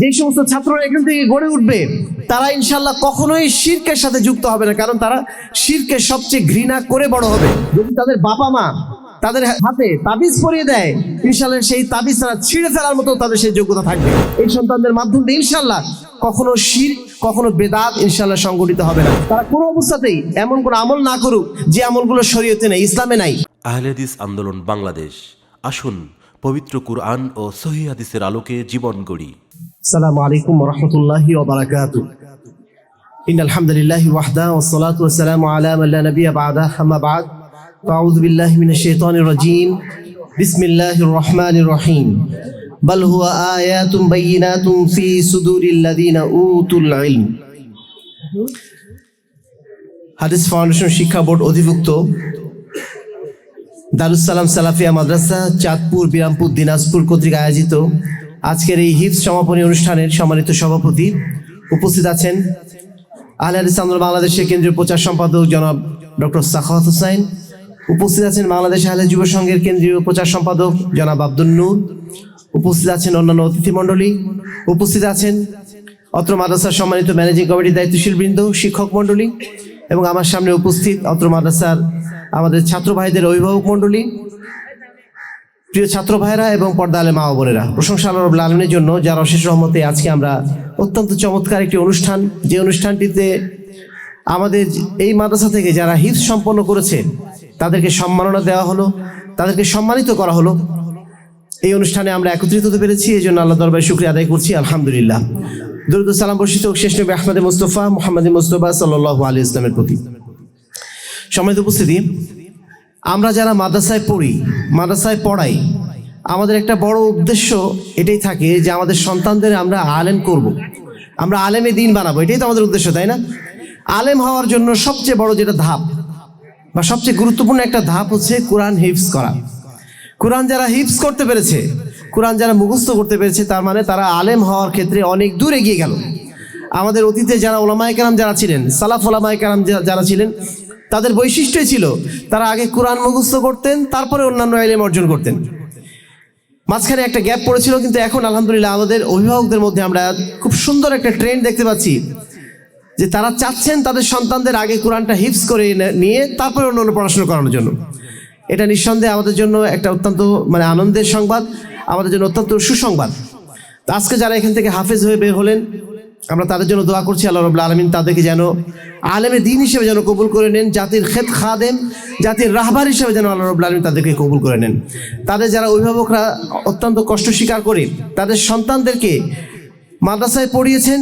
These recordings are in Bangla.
যে সমস্ত ছাত্ররা এখান থেকে গড়ে উঠবে, তারা ইনশাল্লাহ কখনোই শিরকের সাথে যুক্ত হবে না, কারণ তারা শিরকে সবচেয়ে ঘৃণা করে বড় হবে। যদি তাদের বাবা মা তাদের হাতে তাবিজ পরিয়ে দেয় ইনশাল্লাহ সেই তাবিজ তারা ছিঁড়ে ফেলার মতো তাদের সেই যোগ্যতা থাকবে। এই সন্তানদের মাধ্যমে ইনশাল্লাহ কখনো শির, কখনো বেদাত ইনশাল্লাহ সংগঠিত হবে না। তারা কোনো অবস্থাতেই এমন কোনো আমল না করুক যে আমলগুলো শরীয়তে নেই, ইসলামে নাই। আহলেদিস আন্দোলন বাংলাদেশ। আসুন পবিত্র কুরআন ও সহি হাদিসের আলোকে জীবন গড়ি। السلام عليكم ورحمة الله وبركاته إن الحمد لله وحده والصلاة والسلام على من لا نبي بعده أما بعد فأعوذ بالله من الشيطان الرجيم بسم الله الرحمن الرحيم بل هو آيات بينات في صدور الذين أوتوا العلم হাদিস ফাউন্ডেশন শিক্ষা বোর্ড অধিভুক্ত দারুসালাম সালাফিয়া মাদ্রাসা চাঁদপুর বিরামপুর দিনাজপুর কর্তৃক আয়োজিত আজকের এই হিপস সমাপনী অনুষ্ঠানের সম্মানিত সভাপতি উপস্থিত আছেন আহলে হাদিস বাংলাদেশের কেন্দ্রীয় প্রচার সম্পাদক জনাব ডক্টর সাখাওয়াত হুসাইন, উপস্থিত আছেন বাংলাদেশ আহলে যুব সংঘের কেন্দ্রীয় প্রচার সম্পাদক জনাব আব্দুল নূর, উপস্থিত আছেন অন্যান্য অতিথি মণ্ডলী, উপস্থিত আছেন অত্র মাদ্রাসার সম্মানিত ম্যানেজিং কমিটির দায়িত্বশীল বৃন্দ, শিক্ষক মণ্ডলী এবং আমার সামনে উপস্থিত অত্র মাদ্রাসার আমাদের ছাত্র ভাইদের অভিভাবক মণ্ডলী প্রিয় ছাত্র ভাইরা এবং পর্দা আলে মা বোনেরা, প্রশংসা আল্লাহ রব্লা আলমের জন্য যার অশেষ রহমতে আজকে আমরা অত্যন্ত চমৎকার একটি অনুষ্ঠান, যে অনুষ্ঠানটিতে আমাদের এই মাদ্রাসা থেকে যারা হিফ সম্পন্ন করেছে, তাদেরকে সম্মাননা দেওয়া হলো, তাদেরকে সম্মানিত করা হলো। এই অনুষ্ঠানে আমরা একত্রিত হতে পেরেছি এই জন্য আল্লাহ দরবারে শুক্রিয়া আদায় করছি, আলহামদুলিল্লাহ। দরুদ সালাম বর্ষিত শেষ নবী আহমদ মুস্তফা, মোহাম্মদ মুস্তফা সাল্লাহ আলী ইসলামের প্রতি। সম্মানিত উপস্থিতি আমরা যারা মাদ্রাসায় পড়ি, মাদ্রাসায় পড়াই, আমাদের একটা বড় উদ্দেশ্য এটাই থাকে যে আমাদের সন্তানদের আমরা আলেম করব। আমরা আলেমে দিন বানাবো, এটাই তো আমাদের উদ্দেশ্য, তাই না? আলেম হওয়ার জন্য সবচেয়ে বড় যেটা ধাপ, বা সবচেয়ে গুরুত্বপূর্ণ একটা ধাপ হচ্ছে কোরআন হিফস করা। কোরআন যারা হিফস করতে পেরেছে, কোরআন যারা মুখস্থ করতে পেরেছে, তার মানে তারা আলেম হওয়ার ক্ষেত্রে অনেক দূর এগিয়ে গেল। আমাদের অতীতে যারা ওলামায় কালাম যারা ছিলেন, সালাফ ওলামায় কালাম যারা ছিলেন তাদের বৈশিষ্ট্যই ছিল তারা আগে কোরআন মুখস্থ করতেন, তারপরে অন্যান্য আইলেম অর্জন করতেন। মাঝখানে একটা গ্যাপ পড়েছিল, কিন্তু এখন আলহামদুলিল্লাহ আমাদের অভিভাবকদের মধ্যে আমরা খুব সুন্দর একটা ট্রেন্ড দেখতে পাচ্ছি যে তারা চাচ্ছেন তাদের সন্তানদের আগে কোরআনটা হিপস করে নিয়ে তারপরে অন্য অন্য পড়াশোনা করানোর জন্য। এটা নিঃসন্দেহে আমাদের জন্য একটা অত্যন্ত মানে আনন্দের সংবাদ, আমাদের জন্য অত্যন্ত সুসংবাদ। আজকে যারা এখান থেকে হাফেজ হয়ে বের হলেন আমরা তাদের জন্য দোয়া করছি, আল্লাহ রবুল্লা আলমিন তাদেরকে যেন আলেমে দিন হিসেবে যেন কবুল করে নেন, জাতির খেত খাদেম, জাতির রাহবার হিসেবে যেন আল্লাহ রবুল্লা আলমিন তাদেরকে কবুল করে নেন। তাদের যারা অভিভাবকরা অত্যন্ত কষ্ট স্বীকার করে, তাদের সন্তানদেরকে মাদ্রাসায় পড়িয়েছেন,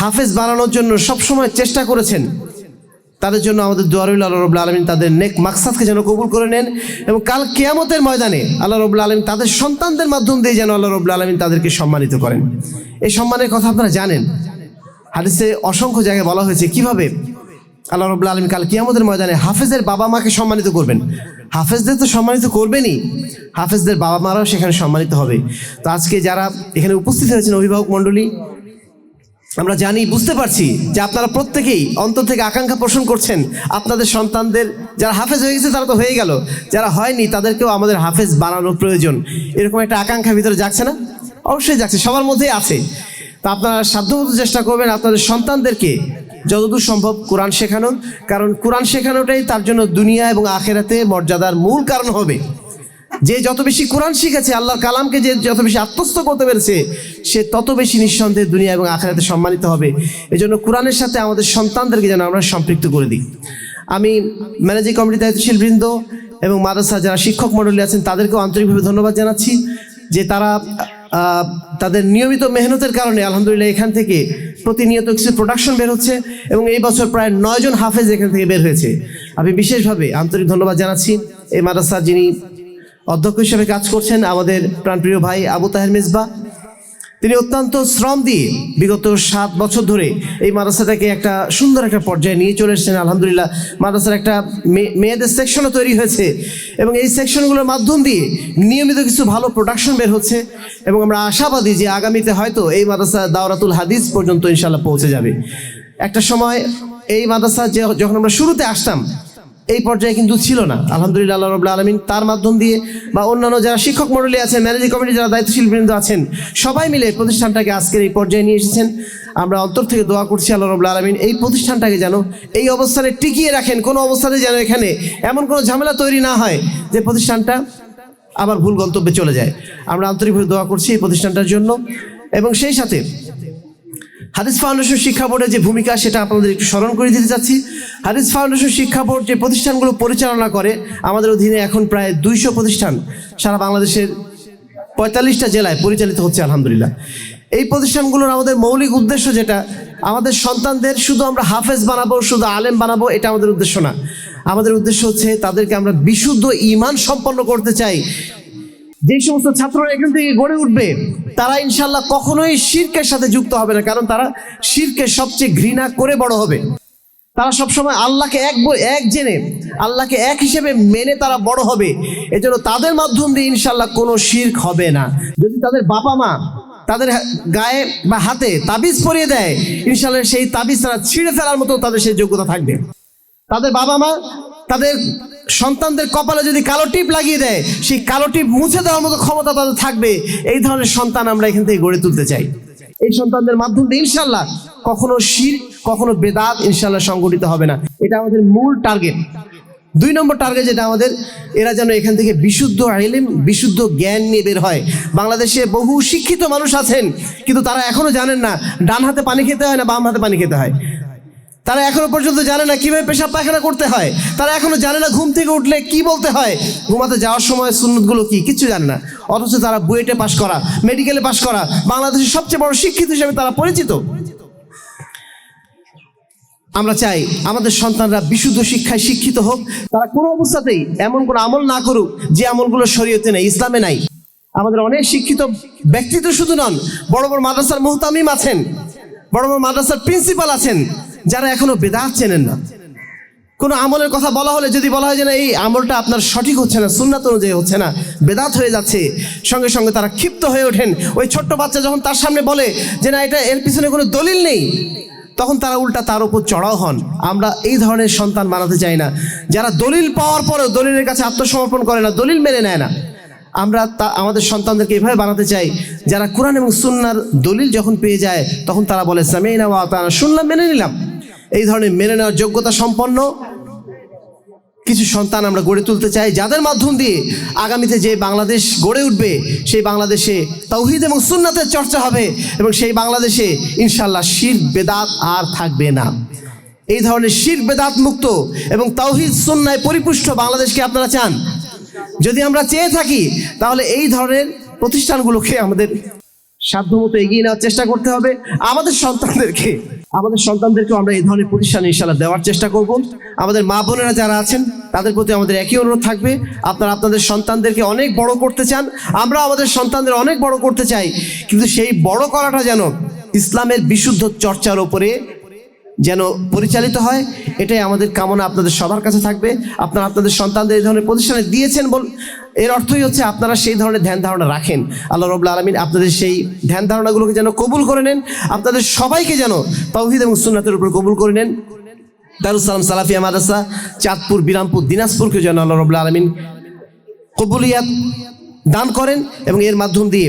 হাফেজ বানানোর জন্য সবসময় চেষ্টা করেছেন তাদের জন্য আমাদের দোয়ারুল আল্লাহ রবুল্লা আলমিন তাদের নেক মাকসাদকে যেন কবুল করে নেন এবং কাল কেয়ামতের ময়দানে আল্লাহ রবুল্লা আলমিন তাদের সন্তানদের মাধ্যম দিয়ে যেন আল্লাহ রবুল্লা আলমিন তাদেরকে সম্মানিত করেন। এই সম্মানের কথা আপনারা জানেন। হাদিসে অসংখ্য জায়গায় বলা হয়েছে কীভাবে আল্লাহ রবুল্লা আলমিন কাল কিয়ামতের ময়দানে হাফেজের বাবা মাকে সম্মানিত করবেন। হাফেজদের তো সম্মানিত করবেনই। হাফেজদের বাবা মারাও সেখানে সম্মানিত হবে। তো আজকে যারা এখানে উপস্থিত হয়েছেন অভিভাবক মণ্ডলী আমরা জানি, বুঝতে পারছি যে আপনারা প্রত্যেকেই অন্তর থেকে আকাঙ্ক্ষা পোষণ করছেন। আপনাদের সন্তানদের যারা হাফেজ হয়ে গেছে, তারা তো হয়ে গেল। যারা হয়নি, তাদেরকেও আমাদের হাফেজ বানানোর প্রয়োজন। এরকম একটা আকাঙ্ক্ষা ভিতরে যাচ্ছে না? অবশ্যই যাচ্ছে সবার মধ্যেই আছে। তা আপনারা সাধ্যমতো চেষ্টা করবেন আপনাদের সন্তানদেরকে যতদূর সম্ভব কোরআন শেখানোর, কারণ কোরআন শেখানোটাই তার জন্য দুনিয়া এবং আখেরাতে মর্যাদার মূল কারণ হবে। যে যত বেশি কোরআন শিখেছে, আল্লাহর কালামকে যে যত বেশি আত্মস্থ করতে পেরেছে, সে তত বেশি নিঃসন্দেহে দুনিয়া এবং আখেরাতে সম্মানিত হবে। এই জন্য কোরআনের সাথে আমাদের সন্তানদেরকে যেন আমরা সম্পৃক্ত করে দিই। আমি ম্যানেজিং কমিটির দায়িত্বশীল বৃন্দ এবং মাদ্রাসা যারা শিক্ষক মণ্ডলী আছেন, তাদেরকেও আন্তরিকভাবে ধন্যবাদ জানাচ্ছি যে তারা তাদের নিয়মিত মেহনতের কারণে আলহামদুলিল্লাহ এখান থেকে প্রতিনিয়ত কিছু প্রোডাকশন বের হচ্ছে এবং এই বছর প্রায় নয়জন হাফেজ এখান থেকে বের হয়েছে। আমি বিশেষভাবে আন্তরিক ধন্যবাদ জানাচ্ছি এই মাদ্রাসার যিনি অধ্যক্ষ হিসেবে কাজ করছেন আমাদের প্রাণপ্রিয় ভাই আবু তাহের মিসবা তিনি অত্যন্ত শ্রম দিয়ে বিগত সাত বছর ধরে এই মাদ্রাসাটাকে একটা সুন্দর একটা পর্যায়ে নিয়ে চলে এসেছেন। আলহামদুলিল্লাহ, মাদ্রাসার একটা মেয়েদের সেকশনও তৈরি হয়েছে এবং এই সেকশনগুলোর মাধ্যম দিয়ে নিয়মিত কিছু ভালো প্রোডাকশন বের হচ্ছে এবং আমরা আশাবাদী যে আগামীতে হয়তো এই মাদ্রাসা দাওরাতুল হাদিস পর্যন্ত ইনশাল্লাহ পৌঁছে যাবে। একটা সময় এই মাদ্রাসা যখন আমরা শুরুতে আসতাম এই পর্যায়ে কিন্তু ছিল না। আলহামদুলিল্লাহ আল্লাহ রবুল্লা আলমিন তার মাধ্যম দিয়ে বা অন্যান্য যারা শিক্ষক মণ্ডলী আছেন ম্যানেজিং কমিটি যারা দায়িত্বশীল বৃন্দ আছেন, সবাই মিলে প্রতিষ্ঠানটাকে আজকের এই পর্যায়ে নিয়ে এসেছেন। আমরা অন্তর থেকে দোয়া করছি আল্লাহ রবুল্লা আলমিন এই প্রতিষ্ঠানটাকে যেন এই অবস্থানে টিকিয়ে রাখেন, কোনো অবস্থাতে যেন এখানে এমন কোনো ঝামেলা তৈরি না হয় যে প্রতিষ্ঠানটা আবার ভুল গন্তব্যে চলে যায়। আমরা আন্তরিকভাবে দোয়া করছি এই প্রতিষ্ঠানটার জন্য এবং সেই সাথে হাদিস ফাউন্ডেশন শিক্ষা বোর্ডের যে ভূমিকা, সেটা আপনাদের একটু স্মরণ করে দিতে চাচ্ছি। হাদিস ফাউন্ডেশন শিক্ষা বোর্ড যে প্রতিষ্ঠানগুলো পরিচালনা করে, আমাদের অধীনে এখন প্রায় দুইশো প্রতিষ্ঠান সারা বাংলাদেশের পঁয়তাল্লিশটা জেলায় পরিচালিত হচ্ছে, আলহামদুলিল্লাহ। এই প্রতিষ্ঠানগুলোর আমাদের মৌলিক উদ্দেশ্য যেটা, আমাদের সন্তানদের শুধু আমরা হাফেজ বানাবো, শুধু আলেম বানাবো, এটা আমাদের উদ্দেশ্য না। আমাদের উদ্দেশ্য হচ্ছে তাদেরকে আমরা বিশুদ্ধ ইমান সম্পন্ন করতে চাই। যে সমস্ত ছাত্ররা এখান থেকে গড়ে উঠবে, তারা ইনশাল্লাহ কখনোই শিরকের সাথে যুক্ত হবে না, কারণ তারা শিরকে সবচেয়ে ঘৃণা করে বড় হবে। তারা সবসময় আল্লাহকে এক এক জেনে, আল্লাহকে এক হিসেবে মেনে তারা বড় হবে। এজন্য তাদের মাধ্যম দিয়ে ইনশাল্লাহ কোনো শির্ক হবে না। যদি তাদের বাবা মা তাদের গায়ে বা হাতে তাবিজ পরিয়ে দেয়, ইনশাল্লাহ সেই তাবিজ তারা ছিঁড়ে ফেলার মতো তাদের সেই যোগ্যতা থাকবে। তাদের বাবা মা তাদের সন্তানদের কপালে যদি কালো টিপ লাগিয়ে দেয়, সেই কালো টিপ মুছে দেওয়ার মতো ক্ষমতা তাদের থাকবে। এই ধরনের সন্তান আমরা এখান থেকে গড়ে তুলতে চাই। এই সন্তানদের মাধ্যম ইনশাল্লাহ কখনো শির, কখনো বেদাত ইনশাল্লাহ সংগঠিত হবে না। এটা আমাদের মূল টার্গেট। দুই নম্বর টার্গেট যেটা আমাদের, এরা যেন এখান থেকে বিশুদ্ধ আইলেম, বিশুদ্ধ জ্ঞান নিয়ে বের হয়। বাংলাদেশে বহু শিক্ষিত মানুষ আছেন, কিন্তু তারা এখনও জানেন না, ডান হাতে পানি খেতে হয় না বাম হাতে পানি খেতে হয়। তারা এখনও পর্যন্ত জানে না কীভাবে পেশাব পায়খানা করতে হয়। তারা এখনও জানে না ঘুম থেকে উঠলে কি বলতে হয়। ঘুমাতে যাওয়ার সময় সুন্নতগুলো কি কিছু জানে না। অথচ তারা বুয়েটে পাশ করা, মেডিকেলে পাশ করা, বাংলাদেশের সবচেয়ে বড় শিক্ষিত হিসেবে তারা পরিচিত। আমরা চাই আমাদের সন্তানরা বিশুদ্ধ শিক্ষায় শিক্ষিত হোক। তারা কোনো অবস্থাতেই এমন কোনো আমল না করুক যে আমলগুলো শরীয়তে নেই, ইসলামে নাই। আমাদের অনেক শিক্ষিত ব্যক্তিত্ব শুধু নন, বড় বড় মাদ্রাসার মুহতামিম আছেন, বড় বড় মাদ্রাসার প্রিন্সিপাল আছেন যারা এখনও বেদাত চেনেন না। কোনো আমলের কথা বলা হলে যদি বলা হয় যে না, এই আমলটা আপনার সঠিক হচ্ছে না, সুন্নাত অনুযায়ী হচ্ছে না, বেদাত হয়ে যাচ্ছে, সঙ্গে সঙ্গে তারা ক্ষিপ্ত হয়ে ওঠেন। ওই ছোট্ট বাচ্চা যখন তার সামনে বলে যে না, এটা এর পিছনে কোনো দলিল নেই, তখন তারা উল্টা তার উপর চড়াও হন। আমরা এই ধরনের সন্তান বানাতে চাই না। যারা দলিল পাওয়ার পরেও দলিলের কাছে আত্মসমর্পণ করে না, দলিল মেনে নেয় না। আমরা তা, আমাদের সন্তানদেরকে এভাবে বানাতে চাই, যারা কোরআন এবং সুন্নার দলিল যখন পেয়ে যায়, তখন তারা বলে সামেইনা ওয়া আতানা, শুনলাম, মেনে নিলাম। এই ধরনের মেনে নেওয়ার যোগ্যতা সম্পন্ন কিছু সন্তান আমরা গড়ে তুলতে চাই, যাদের মাধ্যম দিয়ে আগামীতে যে বাংলাদেশ গড়ে উঠবে, সেই বাংলাদেশে তৌহিদ এবং সুন্নাতের চর্চা হবে এবং সেই বাংলাদেশে ইনশাল্লাহ শির, বেদাত আর থাকবে না। এই ধরনের শির, বেদাত মুক্ত এবং তৌহিদ, সুন্নায় পরিপুষ্ট বাংলাদেশকে আপনারা চান? যদি আমরা চেয়ে থাকি, তাহলে এই ধরনের প্রতিষ্ঠানগুলোকে আমাদের সাধ্যমতো এগিয়ে নেওয়ার চেষ্টা করতে হবে, আমাদের সন্তানদেরকে। আমাদের সন্তানদেরকেও আমরা এই ধরনের প্রতিষ্ঠান ইনশাল্লাহ দেওয়ার চেষ্টা করব। আমাদের মা বোনেরা যারা আছেন, তাদের প্রতি আমাদের একই অনুরোধ থাকবে। আপনারা আপনাদের সন্তানদেরকে অনেক বড় করতে চান আমরা আমাদের সন্তানদের অনেক বড় করতে চাই। কিন্তু সেই বড় করাটা যেন ইসলামের বিশুদ্ধ চর্চার ওপরে যেন পরিচালিত হয়, এটাই আমাদের কামনা আপনাদের সবার কাছে থাকবে। আপনারা আপনাদের সন্তানদের এই ধরনের প্রতিষ্ঠানে দিয়েছেন বল এর অর্থই হচ্ছে আপনারা সেই ধরনের ধ্যান ধারণা রাখেন। আল্লাহ রবুল্লা আলমিন আপনাদের সেই ধ্যান ধারণাগুলোকে যেন কবুল করে নেন। আপনাদের সবাইকে যেন তৌহিদ এবং সুন্নাতের উপর কবুল করে নেন। দারুসালাম সালাফিয়া মাদ্রাসা, চাঁদপুর, বিরামপুর দিনাজপুরকে যেন আল্লাহ রবুল্লা আলমিন কবুলিয়াত দান করেন এবং এর মাধ্যম দিয়ে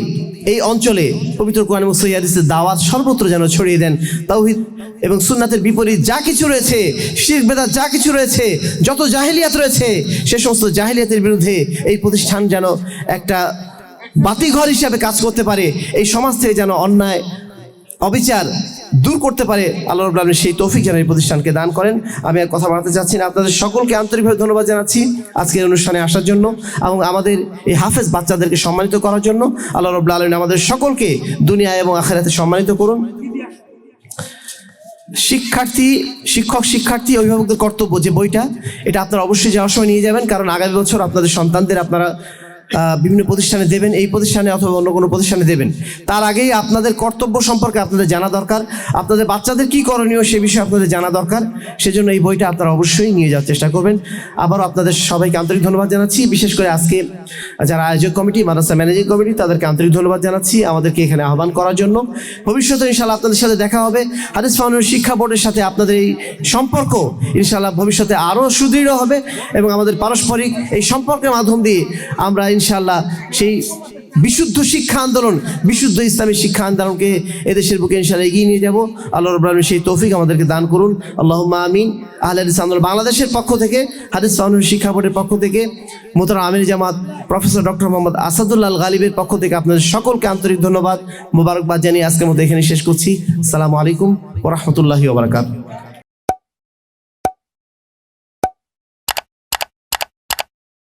এই অঞ্চলে পবিত্র কোরআন এবং সৈয়াদিসের দাওয়াত সর্বত্র যেন ছড়িয়ে দেন। তাওহিদ এবং সুন্নাতের বিপরীত যা কিছু রয়েছে শিখ বেদার যা কিছু রয়েছে, যত জাহিলিয়াত রয়েছে, সে সমস্ত জাহিলিয়াতের বিরুদ্ধে এই প্রতিষ্ঠান যেন একটা বাতিঘর হিসাবে কাজ করতে পারে। এই সমাজ থেকে যেন অন্যায়, অবিচার দূর করতে পারে আল্লাহ রবুল্লা আলমীর সেই তৌফিক যেন এই প্রতিষ্ঠানকে দান করেন। আমি আর কথা বাড়াতে চাচ্ছি না। আপনাদের সকলকে আন্তরিকভাবে ধন্যবাদ জানাচ্ছি আজকের অনুষ্ঠানে আসার জন্য এবং আমাদের এই হাফেজ বাচ্চাদেরকে সম্মানিত করার জন্য। আল্লাহ রবুল্লা আলমিন আমাদের সকলকে দুনিয়া এবং আখেরাতে সম্মানিত করুন। শিক্ষার্থী, শিক্ষক, শিক্ষার্থী, অভিভাবকদের কর্তব্য যে বইটা, এটা আপনারা অবশ্যই যাওয়ার সময় নিয়ে যাবেন, কারণ আগামী বছর আপনাদের সন্তানদের আপনারা বিভিন্ন প্রতিষ্ঠানে দেবেন, এই প্রতিষ্ঠানে অথবা অন্য কোনো প্রতিষ্ঠানে দেবেন। তার আগেই আপনাদের কর্তব্য সম্পর্কে আপনাদের জানা দরকার। আপনাদের বাচ্চাদের কি করণীয় সে বিষয়ে আপনাদের জানা দরকার। সেজন্য এই বইটা আপনারা অবশ্যই নিয়ে যাওয়ার চেষ্টা করবেন। আবারও আপনাদের সবাইকে আন্তরিক ধন্যবাদ জানাচ্ছি। বিশেষ করে আজকে যারা আয়োজক কমিটি, মাদ্রাসা ম্যানেজিং কমিটি, তাদেরকে আন্তরিক ধন্যবাদ জানাচ্ছি। আমাদেরকে এখানে আহ্বান করার জন্য। ভবিষ্যতে ইনশাল্লাহ আপনাদের সাথে দেখা হবে। হাদিস ফাউন্ডেশন শিক্ষা বোর্ডের সাথে আপনাদের এই সম্পর্ক ইনশাল্লাহ ভবিষ্যতে আরও সুদৃঢ় হবে এবং আমাদের পারস্পরিক এই সম্পর্কের মাধ্যম দিয়ে আমরা ইনশাল্লাহ সেই বিশুদ্ধ শিক্ষা আন্দোলন, বিশুদ্ধ ইসলামী শিক্ষা আন্দোলনকে এদেশের বুকে ইনশাল্লাহ এগিয়ে নিয়ে যাব। আল্লাহ রব আলমী সেই তৌফিক আমাদেরকে দান করুন। আল্লাহ আমিন। আহলে হাদিস আন্দোলন বাংলাদেশের পক্ষ থেকে, হাদিস ফাউন্ডেশন শিক্ষা বোর্ডের পক্ষ থেকে মোতারা আমির জামাত প্রফেসর ডক্টর মোহাম্মদ আসাদুল্লাহ গালিবের পক্ষ থেকে আপনাদের সকলকে আন্তরিক ধন্যবাদ, মোবারকবাদ জানিয়ে আজকের মতো এখানে শেষ করছি। আসসালামু আলাইকুম ওরহমতুল্লাহি ওবরাকাত